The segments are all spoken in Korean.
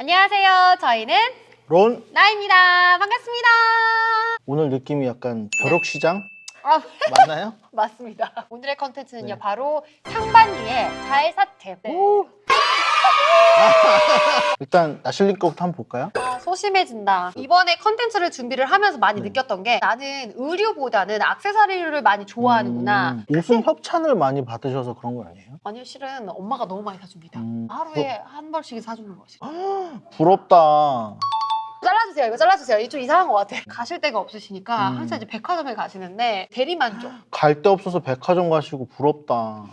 안녕하세요. 저희는 론 나입니다. 반갑습니다. 오늘 느낌이 약간 벼룩시장 아, 맞나요? 맞습니다. 오늘의 컨텐츠는요, 네. 바로 상반기의 잘사템. 네. 오. 일단 나실리 거부터 한번 볼까요? 아, 소심해진다. 이번에 컨텐츠를 준비를 하면서 많이 네. 느꼈던 게 나는 의류보다는 액세서리를 많이 좋아하는구나. 음, 옷은 협찬을 많이 받으셔서 그런 거 아니에요? 아니요, 실은 엄마가 너무 많이 사줍니다. 음, 하루에 한 벌씩 사주는 거지. 부럽다. 잘라주세요. 이거 잘라주세요. 이게 좀 이상한 것 같아. 가실 데가 없으시니까 음. 항상 이제 백화점에 가시는데 대리만족. 갈 데 없어서 백화점 가시고 부럽다.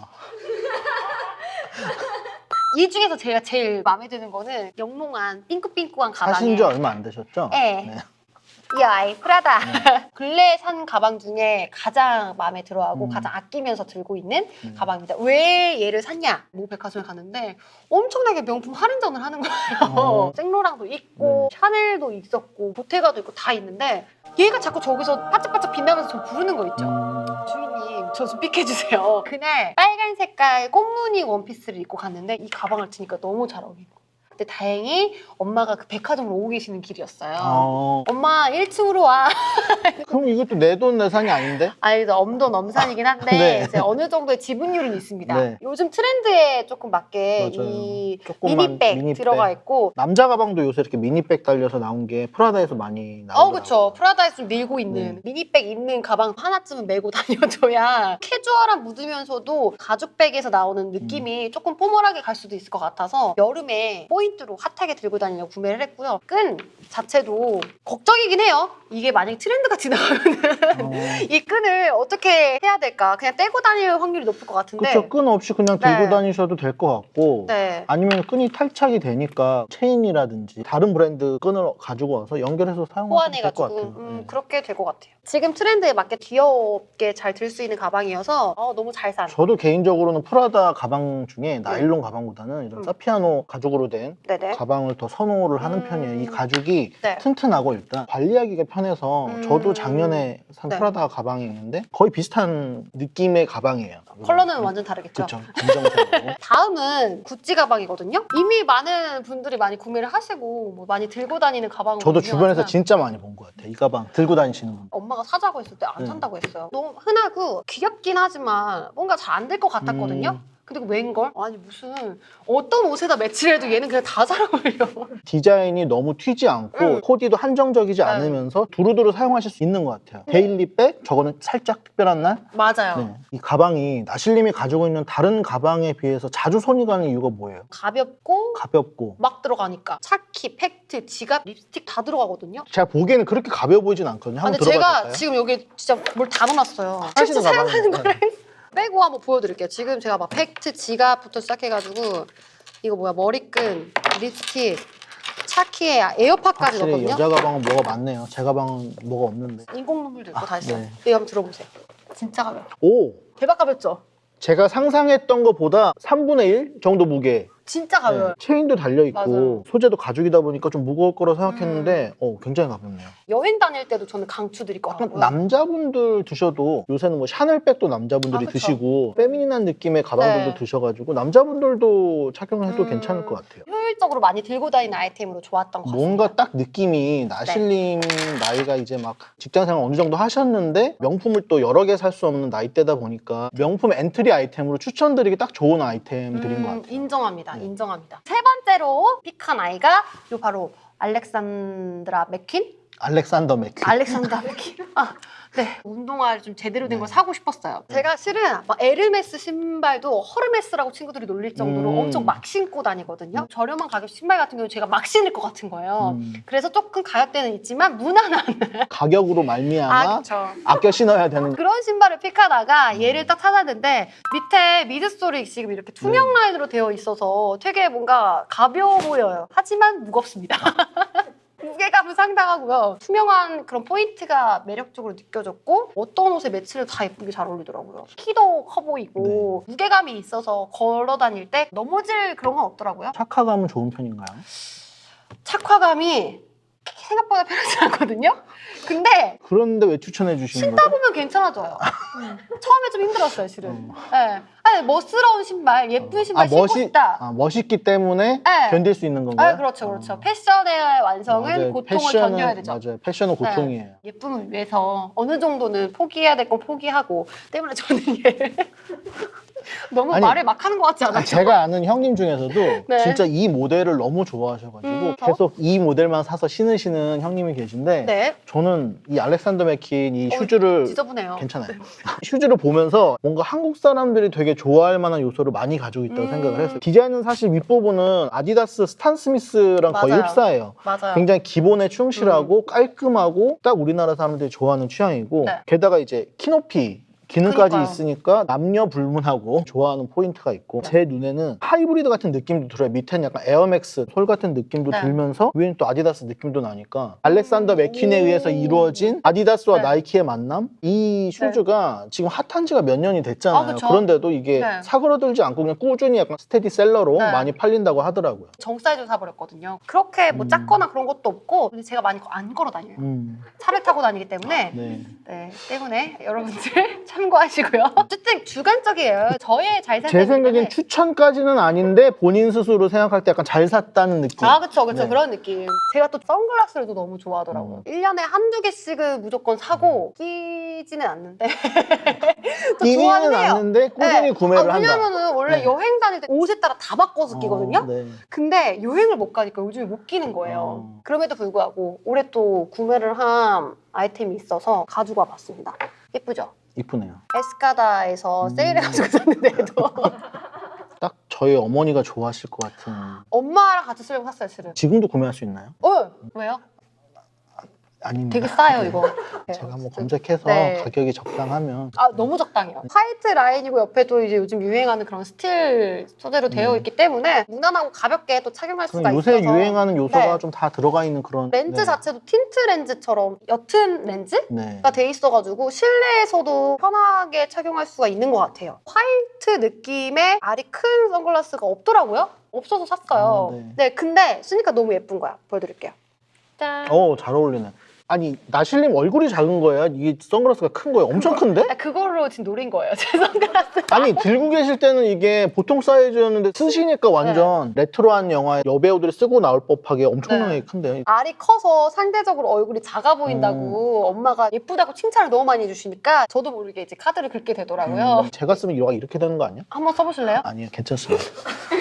이 중에서 제가 제일 마음에 드는 거는 영롱한 삥꾸삥꾸한 가방에 사신 지 얼마 안 되셨죠? 네. 이 아이 프라다 근래 산 가방 중에 가장 마음에 들어하고 음. 가장 아끼면서 들고 있는 음. 가방입니다. 왜 얘를 샀냐? 모 백화점에 갔는데 엄청나게 명품 할인전을 하는 거예요. 어. 생로랑도 있고 샤넬도 있었고 보테가도 있고 다 있는데 얘가 자꾸 저기서 바짝바짝 빛나면서 저 부르는 거 있죠. 음, 주인님 저 좀 픽해주세요. 그날 빨간 색깔 꽃무늬 원피스를 입고 갔는데 이 가방을 치니까 너무 잘 거예요. 근데 다행히 엄마가 그 백화점으로 오고 계시는 길이었어요. 어, 엄마 1층으로 와. 그럼 이것도 내 돈 내산이 아닌데? 아니 엄돈 엄산이긴 한데 네. 이제 어느 정도의 지분율은 있습니다. 네. 요즘 트렌드에 조금 맞게 맞아요. 이 조금만 미니백, 미니백. 들어가 있고 남자 가방도 요새 이렇게 미니백 달려서 나온 게 프라다에서 많이 어, 나오더라고요. 그쵸. 프라다에서 좀 밀고 있는 네. 미니백 있는 가방 하나쯤은 메고 다녀줘야 캐주얼한 묻으면서도 가죽백에서 나오는 느낌이 조금 뽀멀하게 갈 수도 있을 것 같아서 여름에 포인트로 핫하게 들고 다니려고 구매를 했고요. 끈 자체도 걱정이긴 해요. 이게 만약 트렌드가 지나가면 어, 이 끈을 어떻게 해야 될까? 그냥 떼고 다닐 확률이 높을 것 같은데. 그쵸 끈 없이 그냥 들고 네. 다니셔도 될 것 같고 네. 아니면 끈이 탈착이 되니까 체인이라든지 다른 브랜드 끈을 가지고 와서 연결해서 사용하셔도 될것 같아요. 음, 네. 그렇게 될 것 같아요. 지금 트렌드에 맞게 귀엽게 잘 들 수 있는 가방이어서 어, 너무 잘 산. 저도 개인적으로는 프라다 가방 중에 나일론 가방보다는 이런 음. 사피아노 가죽으로 된 네네. 가방을 더 선호를 하는 음. 편이에요. 이 가죽이 네. 튼튼하고 일단 관리하기가 편해서 음. 저도 작년에 산 네. 프라다 가방이 있는데 거의 비슷한 느낌의 가방이에요. 컬러는 완전 다르겠죠. 그렇죠. 검정색으로. 다음은 구찌 가방이거든요. 이미 많은 분들이 많이 구매를 하시고 뭐 많이 들고 다니는 가방으로 저도 주변에서 유명하지만 진짜 많이 본 것 같아요. 이 가방 들고 다니시는 분. 엄마가 사자고 했을 때 안 네. 산다고 했어요. 너무 흔하고 귀엽긴 하지만 뭔가 잘 안 될 것 같았거든요. 음. 근데 그 웬걸? 아니 무슨 어떤 옷에다 매치를 해도 얘는 그냥 다 잘 어울려. 디자인이 너무 튀지 않고 응. 코디도 한정적이지 네. 않으면서 두루두루 사용하실 수 있는 것 같아요. 데일리 백 저거는 살짝 특별한 날. 맞아요. 네. 이 가방이 나실님이 가지고 있는 다른 가방에 비해서 자주 손이 가는 이유가 뭐예요? 가볍고 가볍고. 막 들어가니까 차키, 팩트, 지갑, 립스틱 다 들어가거든요. 제가 보기에는 그렇게 가벼워 보이진 않거든요. 아, 한번 근데 제가 들어봐 지금 여기 진짜 뭘. 하시는 실제 사용하는 가방이에요. 거를 빼고 한번 보여드릴게요. 지금 제가 막 팩트, 지갑부터 시작해가지고 이거 뭐야 머리끈, 립스틱, 차키에 에어팟까지 확실히 넣었거든요. 여자 가방은 뭐가 많네요. 제 가방은 뭐가 없는데. 인공 눈물도 있고 아, 다 있어요. 네. 이거 한번 들어보세요. 진짜 가벼워. 오! 대박 가볍죠? 제가 상상했던 것보다 3분의 1 정도 무게. 진짜 가벼워요. 네. 체인도 달려 있고 맞아요. 소재도 가죽이다 보니까 좀 무거울 거라 생각했는데 어, 굉장히 가볍네요. 여행 다닐 때도 저는 강추드릴 것 같고요. 남자분들 드셔도 요새는 뭐 샤넬백도 남자분들이 아, 그쵸. 드시고 페미닌한 느낌의 가방들도 네. 드셔가지고 남자분들도 착용을 해도 음, 괜찮을 것 같아요. 효율적으로 많이 들고 다니는 아이템으로 좋았던 것 같습니다. 뭔가 딱 느낌이 나실님 나이가 이제 막 직장생활 어느 정도 하셨는데 명품을 또 여러 개 살 수 없는 나이대다 보니까 명품 엔트리 아이템으로 추천드리기 딱 좋은 아이템들인 것 음, 같아요. 인정합니다. 네. 인정합니다. 세 번째로 픽한 아이가 요 바로 알렉산드라 맥퀸? 알렉산더 맥퀸. 알렉산드라 맥퀸. 아, 네. 운동화를 좀 제대로 된걸 네. 사고 싶었어요. 제가 실은 막 에르메스 신발도 허르메스라고 친구들이 놀릴 정도로 음. 엄청 막 신고 다니거든요. 저렴한 가격 신발 같은 경우는 제가 막 신을 것 같은 거예요. 음, 그래서 조금 가격대는 있지만 무난한. 가격으로 말미암아 아. 아껴 신어야 되는 그런 신발을 픽하다가 음. 얘를 딱 찾았는데 밑에 미드솔이 지금 이렇게 투명 네. 라인으로 되어 있어서 되게 뭔가 가벼워 보여요. 하지만 무겁습니다. 무게감은 상당하고요. 투명한 그런 포인트가 매력적으로 느껴졌고 어떤 옷에 매치를 다 예쁘게 잘 어울리더라고요. 키도 커 보이고 네. 무게감이 있어서 걸어 다닐 때 넘어질 그런 건 없더라고요. 착화감은 좋은 편인가요? 착화감이 생각보다 편하지 않거든요. 근데 그런데 왜 추천해 주시는 신다 거죠? 보면 괜찮아져요. 음. 처음에 좀 힘들었어요, 실은. 음. 네. 아니, 멋스러운 신발, 예쁜 신발 아, 신고 멋이 싶다. 아, 멋있기 때문에 네. 견딜 수 있는 건가요? 아, 그렇죠, 그렇죠. 어. 패션의 완성은 맞아요. 고통을 패션은- 견뎌야 되죠. 맞아요. 패션은 고통이에요. 예쁨을 위해서 어느 정도는 포기해야 될 건 포기하고 때문에 저는 얘 너무 아니, 말을 막 하는 것 같지 않아요? 아, 제가 아는 형님 중에서도 네. 진짜 이 모델을 너무 좋아하셔가지고 음, 어? 계속 이 모델만 사서 신으시는 형님이 계신데 네, 저는 이 알렉산더 맥킨 이 어, 슈즈를 지저분해요. 괜찮아요. 슈즈를 보면서 뭔가 한국 사람들이 되게 좋아할 만한 요소를 많이 가지고 있다고 음. 생각을 했어요. 디자인은 사실 윗부분은 아디다스 스탄 스미스랑 거의 맞아요. 흡사해요. 맞아요. 굉장히 기본에 충실하고 깔끔하고 딱 우리나라 사람들이 좋아하는 취향이고 네. 게다가 이제 키높이 기능까지 그러니까요. 있으니까 남녀 불문하고 좋아하는 포인트가 있고 네. 제 눈에는 하이브리드 같은 느낌도 들어요 밑에는 약간 에어맥스 솔 같은 느낌도 네. 들면서 위에는 또 아디다스 느낌도 나니까 알렉산더 음. 맥킨에 오. 의해서 이루어진 아디다스와 네. 나이키의 만남 이 슈즈가 지금 핫한 지가 몇 년이 됐잖아요 아, 그쵸. 그런데도 이게 네. 사그러들지 않고 그냥 꾸준히 약간 스테디셀러로 네. 많이 팔린다고 하더라고요 정 사이즈 사버렸거든요. 그렇게 뭐 음. 작거나 그런 것도 없고 근데 제가 많이 안 걸어 다녀요. 음, 차를 타고 다니기 때문에 네. 네, 때문에 여러분들 참고하시고요. 어쨌든 주관적이에요. 저의 잘 산다기 제 생각엔. 추천까지는 아닌데 본인 스스로 생각할 때 약간 잘 샀다는 느낌. 아, 그쵸, 그쵸. 네. 그런 느낌. 제가 또 선글라스를 또 너무 좋아하더라고요. 음. 일 1년에 한두 개씩은 무조건 사고 끼지는 않는데. 또 끼지는 좋아는 해요. 않는데 꾸준히 네. 구매를 아, 한다. 왜냐면은 원래 네. 여행 다닐 때 옷에 따라 다 바꿔서 끼거든요? 어, 네. 근데 여행을 못 가니까 요즘에 못 끼는 거예요. 어. 그럼에도 불구하고 올해 또 구매를 한 아이템이 있어서 가지고 와봤습니다. 예쁘죠? 이쁘네요. 에스카다에서 음. 세일해가지고 샀는데도 딱 저희 어머니가 좋아하실 것 같은. 엄마랑 같이 쓰려고 샀어요, 실은. 지금도 구매할 수 있나요? 어? 왜요? 아닙니다. 되게 싸요, 네. 이거. 제가 한번 검색해서 네. 가격이 적당하면 아 너무 적당해요. 화이트 라인이고 옆에도 이제 요즘 유행하는 그런 스틸 소재로 되어 네. 있기 때문에 무난하고 가볍게 또 착용할 수가 요새 있어서 유행하는 요소가 네. 좀 다 들어가 있는 그런 렌즈 네. 자체도 틴트 렌즈처럼 옅은 렌즈가 네. 돼 있어가지고 실내에서도 편하게 착용할 수가 있는 것 같아요. 화이트 느낌의 알이 큰 선글라스가 없더라고요. 없어서 샀어요. 아, 네. 네. 근데 쓰니까 너무 예쁜 거야. 보여드릴게요. 짠. 어, 잘 어울리네. 아니, 나실님 얼굴이 작은 거예요? 이게 선글라스가 큰 거예요? 엄청 큰데? 아, 그걸로 지금 노린 거예요. 제 선글라스. 아니 들고 계실 때는 이게 보통 사이즈였는데 쓰시니까 완전 레트로한 영화에 여배우들이 쓰고 나올 법하게 엄청나게 네. 큰데요. 알이 커서 상대적으로 얼굴이 작아 보인다고 엄마가 예쁘다고 칭찬을 너무 많이 해주시니까 저도 모르게 이제 카드를 긁게 되더라고요. 음, 제가 쓰면 이거 이렇게 되는 거 아니야? 한번 써보실래요? 아니요, 괜찮습니다.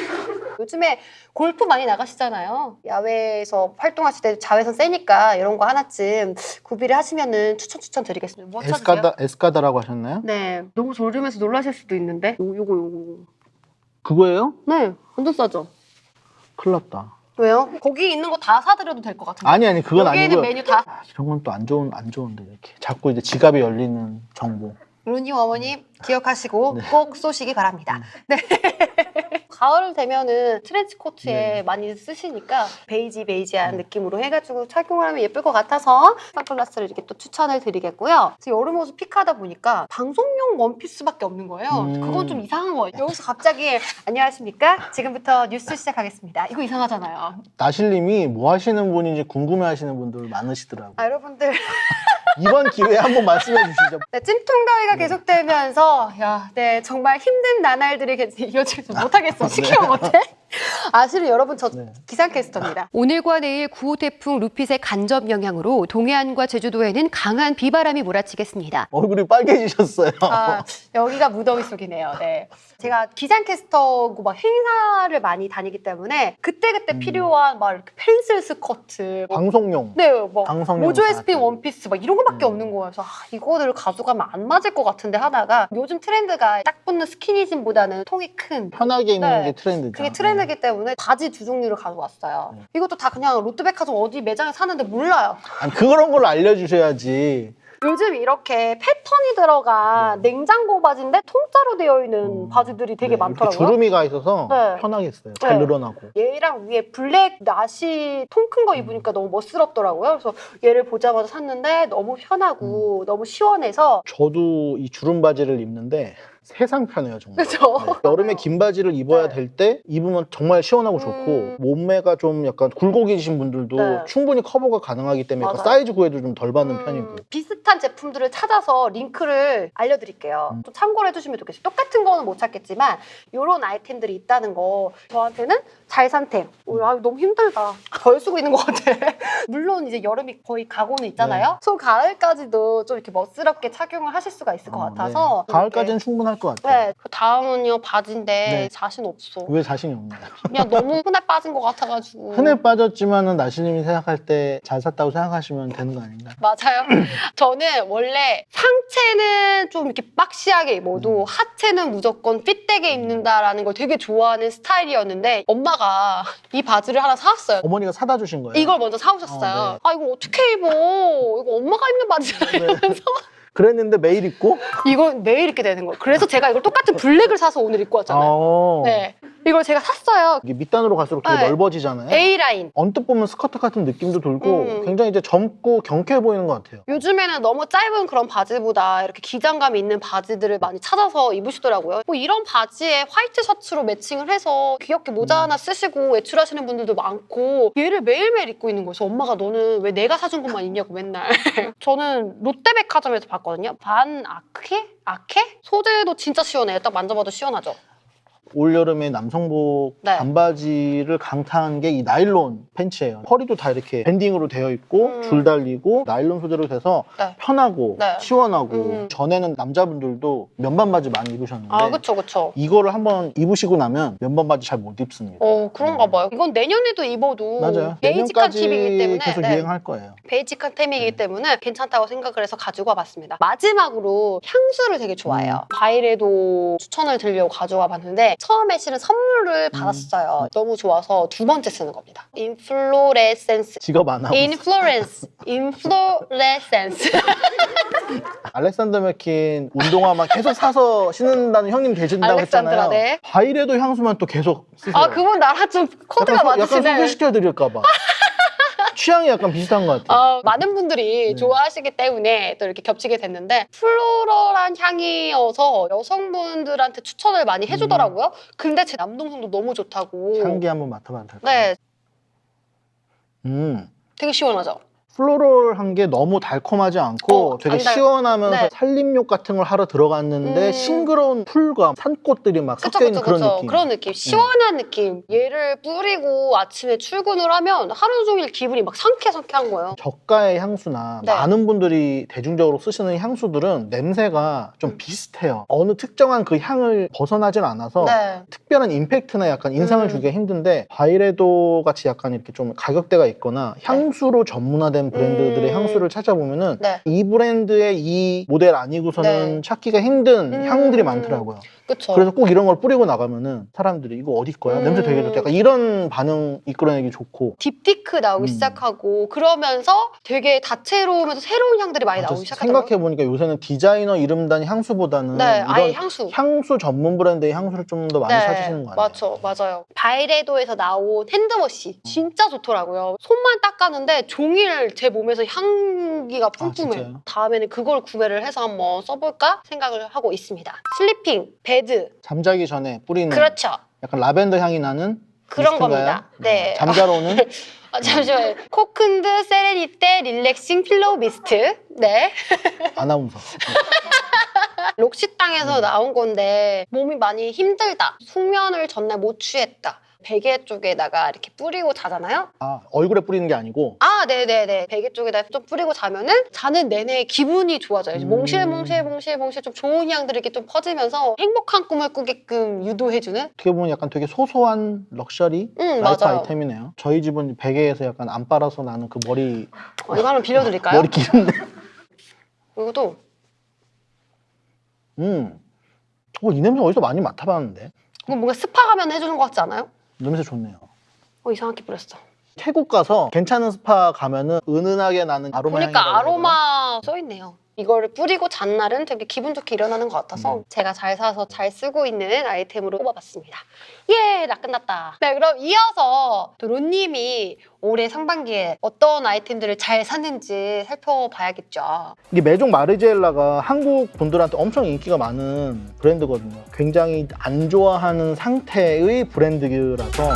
요즘에 골프 많이 나가시잖아요. 야외에서 활동하실 때 자외선 세니까 이런 거 하나쯤 구비를 하시면은 추천 추천 드리겠습니다. 뭐 찾으세요? 에스카다 에스카다라고 하셨나요? 네, 너무 저렴해서 놀라실 수도 있는데 요, 요거 요거. 그거예요? 네, 완전 싸죠. 큰일 났다. 왜요? 거기 있는 거 다 사드려도 될 것 같은데. 아니 아니 그건 여기 있는 아니고요. 메뉴 다. 아, 이런 건 또 안 좋은 안 좋은데 이렇게 자꾸 이제 지갑이 열리는 정보. 루니 어머님 기억하시고 네. 꼭 쏘시기 바랍니다. 네. 가을 되면은 트렌치 코트에 네. 많이 쓰시니까 베이지 베이지한 느낌으로 해가지고 착용을 하면 예쁠 것 같아서 선글라스를 이렇게 또 추천을 드리겠고요. 지금 여름 옷을 픽하다 보니까 방송용 원피스밖에 없는 거예요. 음. 그건 좀 이상한 거예요. 여기서 갑자기 안녕하십니까? 지금부터 뉴스 시작하겠습니다. 이거 이상하잖아요. 나실님이 뭐 하시는 분인지 궁금해하시는 분들 많으시더라고요. 아 여러분들 이번 기회에 한번 말씀해 주시죠. 네, 찜통더위가 계속되면서 야, 네 정말 힘든 나날들이 이어지지 못하겠어. 시키면 못해. 아 실은 여러분 저 네. 기상캐스터입니다. 오늘과 내일 9호 태풍 루핏의 간접 영향으로 동해안과 제주도에는 강한 비바람이 몰아치겠습니다. 얼굴이 빨개지셨어요. 아 여기가 무더위 속이네요. 네. 제가 기상캐스터고 막 행사를 많이 다니기 때문에 그때 그때 음. 필요한 막 이렇게 펜슬 스커트, 뭐 방송용. 네, 뭐 방송용 모조 다 에스핀 또. 원피스 막 이런 거밖에 음. 없는 거예요. 그래서 아, 이거를 가져가면 안 맞을 것 같은데 하다가 요즘 트렌드가 딱 붙는 스키니진보다는 통이 큰 편하게 입는 네. 게 트렌드죠. 그게 트렌드 이기 때문에 바지 두 종류를 가져왔어요. 네. 이것도 다 그냥 롯데백화점 어디 매장에 사는데 몰라요. 아니 그런 걸 알려주셔야지. 요즘 이렇게 패턴이 들어간 냉장고 바지인데 통짜로 되어 있는 음. 바지들이 되게 네, 많더라고요. 이렇게 주름이 가 있어서 네. 편하겠어요. 잘 네. 늘어나고. 얘랑 위에 블랙 나시 통 큰 거 입으니까 너무 멋스럽더라고요. 그래서 얘를 보자마자 샀는데 너무 편하고 음. 너무 시원해서 저도 이 주름 바지를 입는데 세상 편해요 정말. 그쵸? 네. 여름에 긴 바지를 입어야 네. 될 때 입으면 정말 시원하고 좋고 음. 몸매가 좀 약간 굴곡이신 분들도 네. 충분히 커버가 가능하기 때문에 약간 맞아요. 사이즈 구애도 좀 덜 받는 음, 편이고 비슷한 제품들을 찾아서 링크를 알려드릴게요. 음. 좀 참고를 해주시면 좋겠어요. 똑같은 거는 못 찾겠지만 이런 아이템들이 있다는 거 저한테는 잘 산템. 오, 아, 너무 힘들다. 덜 쓰고 있는 것 같아. 물론 이제 여름이 거의 가고는 있잖아요. 소 가을까지도 좀 이렇게 멋스럽게 착용을 하실 수가 있을 것 어, 같아서 네. 가을까지는 충분 할 것 같아요. 네. 그 다음은요 바지인데 네. 자신 없어. 왜 자신이 없나요? 그냥 너무 흔해 빠진 것 같아가지고. 흔해 빠졌지만은 나시님이 생각할 때 잘 샀다고 생각하시면 되는 거 아닌가요? 맞아요. 저는 원래 상체는 좀 이렇게 박시하게 입어도 음. 하체는 무조건 핏되게 입는다라는 걸 되게 좋아하는 스타일이었는데 엄마가 이 바지를 하나 사왔어요. 어머니가 사다 주신 거예요. 이걸 먼저 사오셨어요. 어, 네. 아 이거 어떻게 입어? 이거 엄마가 입는 바지잖아 이러면서 그랬는데 매일 입고 이걸 매일 입게 되는 거예요. 그래서 제가 이걸 똑같은 블랙을 사서 오늘 입고 왔잖아요. 어. 네, 이걸 제가 샀어요. 이게 밑단으로 갈수록 되게 네. 넓어지잖아요. A 라인. 언뜻 보면 스커트 같은 느낌도 들고 음. 굉장히 이제 젊고 경쾌해 보이는 것 같아요. 요즘에는 너무 짧은 그런 바지보다 이렇게 기장감 있는 바지들을 많이 찾아서 입으시더라고요. 뭐 이런 바지에 화이트 셔츠로 매칭을 해서 귀엽게 모자 음. 하나 쓰시고 외출하시는 분들도 많고 얘를 매일매일 입고 있는 거예요. 그래서 엄마가 너는 왜 내가 사준 것만 입냐고 맨날. 저는 롯데백화점에서 봤 거든요. 반 아케? 아케? 소재도 진짜 시원해요. 딱 만져봐도 시원하죠. 올 여름에 남성복 네. 반바지를 강타한 게 이 나일론 팬츠예요. 허리도 다 이렇게 밴딩으로 되어 있고 음. 줄 달리고 나일론 소재로 돼서 네. 편하고 네. 시원하고 음. 전에는 남자분들도 면반 바지 많이 입으셨는데 아, 그쵸, 그쵸. 이거를 한번 입으시고 나면 면반 바지 잘 못 입습니다. 어, 그런가 봐요. 이건 내년에도 입어도 맞아요. 베이직한 내년까지 팁이기 때문에 계속 네. 유행할 거예요. 베이직한 템이기 네. 때문에 괜찮다고 생각을 해서 가지고 와봤습니다. 마지막으로 향수를 되게 좋아해요. 음. 과일에도 추천을 드리려고 가져와 봤는데 처음에 실은 선물을 음. 받았어요. 너무 좋아서 두 번째 쓰는 겁니다. 인플로레센스. 직업 안 하고 인플로렌스. 인플로레센스. 알렉산더 맥킨 운동화 막 계속 사서 신는다는 형님 알렉산드라, 했잖아요. 네. 과일에도 향수만 또 계속 쓰세요. 아, 그분 나랑 좀 코드가 약간, 소- 약간 맞으시네. 소개시켜 드릴까 봐. 취향이 약간 비슷한 것 같아요. 어, 많은 분들이 네. 좋아하시기 때문에 또 이렇게 겹치게 됐는데 플로럴한 향이어서 여성분들한테 추천을 많이 해주더라고요. 근데 제 남동생도 너무 좋다고. 음. 향기 한번 맡아봐도 될까요? 네, 음. 되게 시원하죠. 플로럴한 게 너무 달콤하지 않고 어, 되게 안 달- 시원하면서 네. 살림욕 같은 걸 하러 들어갔는데 음. 싱그러운 풀과 산꽃들이 막 그쵸, 섞여 있는 그쵸, 그런 그쵸. 느낌. 네. 그런 느낌. 시원한 느낌. 얘를 뿌리고 아침에 출근을 하면 하루 종일 기분이 막 상쾌 상쾌한 거예요. 저가의 향수나 네. 많은 분들이 대중적으로 쓰시는 향수들은 냄새가 좀 음. 비슷해요. 어느 특정한 그 향을 벗어나질 않아서 네. 특별한 임팩트나 약간 인상을 음. 주기가 힘든데 바이레도 같이 약간 이렇게 좀 가격대가 있거나 향수로 전문화된 브랜드들의 음. 향수를 찾아보면은 네. 이 브랜드의 이 모델 아니고서는 네. 찾기가 힘든 음. 향들이 많더라고요. 그쵸. 그래서 꼭 이런 걸 뿌리고 나가면은 사람들이 이거 어디 거야? 음. 냄새 되게 좋다. 약간 이런 반응 이끌어내기 좋고. 딥티크 나오기 음. 시작하고 그러면서 되게 다채로우면서 새로운 향들이 많이 나오기 시작하더라고요. 생각해 보니까 요새는 디자이너 이름 단 향수보다는 네, 아예 이런 향수. 향수 전문 브랜드의 향수를 좀 더 많이 찾으시는 거 같아요. 맞죠, 맞아요. 바이레도에서 나온 핸드워시 진짜 좋더라고요. 손만 닦았는데 종일 제 몸에서 향기가. 아, 진짜요? 다음에는 그걸 구매를 해서 한번 써볼까 생각을 하고 있습니다. 슬리핑, 베드, 잠자기 전에 뿌리는 그렇죠. 약간 라벤더 향이 나는 그런 미스트인가요? 겁니다. 네. 잠자러 오는 아, 잠시만요. 코큰드 세레니테 릴렉싱 필로우 미스트. 네. 아나운서. 록시 땅에서 음. 나온 건데 몸이 많이 힘들다. 숙면을 전날 못 취했다. 베개 쪽에다가 이렇게 뿌리고 자잖아요. 아, 얼굴에 뿌리는 게 아니고 아, 네네네. 베개 쪽에다 좀 뿌리고 자면은 자는 내내 기분이 좋아져요. 음. 몽실몽실 몽실 몽실 좀 좋은 향들이 이렇게 좀 퍼지면서 행복한 꿈을 꾸게끔 유도해주는? 어떻게 보면 약간 되게 소소한 럭셔리 응, 라이프 맞아요. 아이템이네요. 저희 집은 베개에서 약간 안 빨아서 나는 그 머리 어, 이거 한번 빌려드릴까요? 머리 기른데. 이것도 음. 어, 이 냄새 어디서 많이 맡아봤는데 이거 뭔가 스파 가면 해주는 것 같지 않아요? 냄새 좋네요. 어, 이상하게 뿌렸어. 태국 가서 괜찮은 스파 가면은 은은하게 나는 아로마 보니까 향이라고 아로마 써 있네요. 이거를 뿌리고 잔 날은 되게 기분 좋게 일어나는 것 같아서 음. 제가 잘 사서 잘 쓰고 있는 아이템으로 뽑아봤습니다. 예, 나 끝났다. 네, 그럼 이어서 또 론님이 올해 상반기에 어떤 아이템들을 잘 샀는지 살펴봐야겠죠. 이게 메종 마르지엘라가 한국 분들한테 엄청 인기가 많은 브랜드거든요. 굉장히 안 좋아하는 상태의 브랜드라서